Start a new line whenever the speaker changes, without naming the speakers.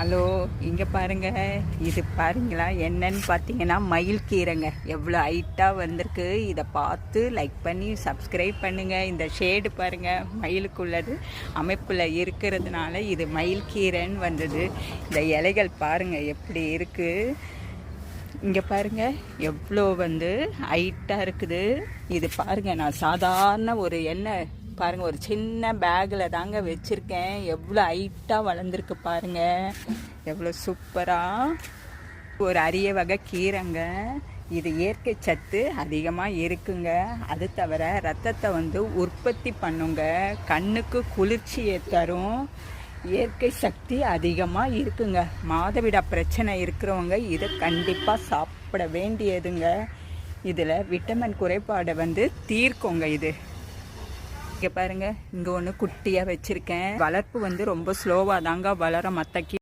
Hello இங்கே பாருங்க. இது பாருங்களா என்னன்னு பார்த்தீங்கன்னா மயில் கீரைங்க. எவ்வளோ ஹைட்டாக வந்திருக்கு. இதை பார்த்து லைக் பண்ணி சப்ஸ்கிரைப் பண்ணுங்கள் இந்த ஷேடு பாருங்கள் மயிலுக்குள்ளது அமைப்பில் இருக்கிறதுனால இது மயில் கீரைன்னு வந்தது. இந்த இலைகள் பாருங்கள் எப்படி இருக்குது இங்கே பாருங்கள் எவ்வளோ வந்து ஹைட்டாக இருக்குது. இது பாருங்கள் நான் சாதாரண ஒரு எண்ணெய் பாருங்கள் ஒரு சின்ன பேக்கில் தாங்க வச்சுருக்கேன். எவ்வளோ ஹைட்டாக வளர்ந்துருக்கு பாருங்க. எவ்வளோ சூப்பராக ஒரு அரிய வகை கீரைங்க. இது இயற்கை சத்து அதிகமாக இருக்குங்க. அது தவிர ரத்தத்தை வந்து உற்பத்தி பண்ணுங்க. கண்ணுக்கு குளிர்ச்சியை தரும். இயற்கை சக்தி அதிகமாக இருக்குங்க. மாதவிடா பிரச்சனை இருக்கிறவங்க இதை கண்டிப்பாக சாப்பிட வேண்டியதுங்க. இதில் விட்டமின் குறைபாடை வந்து தீர்க்குங்க இது. இங்கே பாருங்க இங்கே ஒன்று குட்டியாக வச்சுருக்கேன். வளர்ப்பு வந்து ரொம்ப ஸ்லோவாக தாங்க வளர மற்ற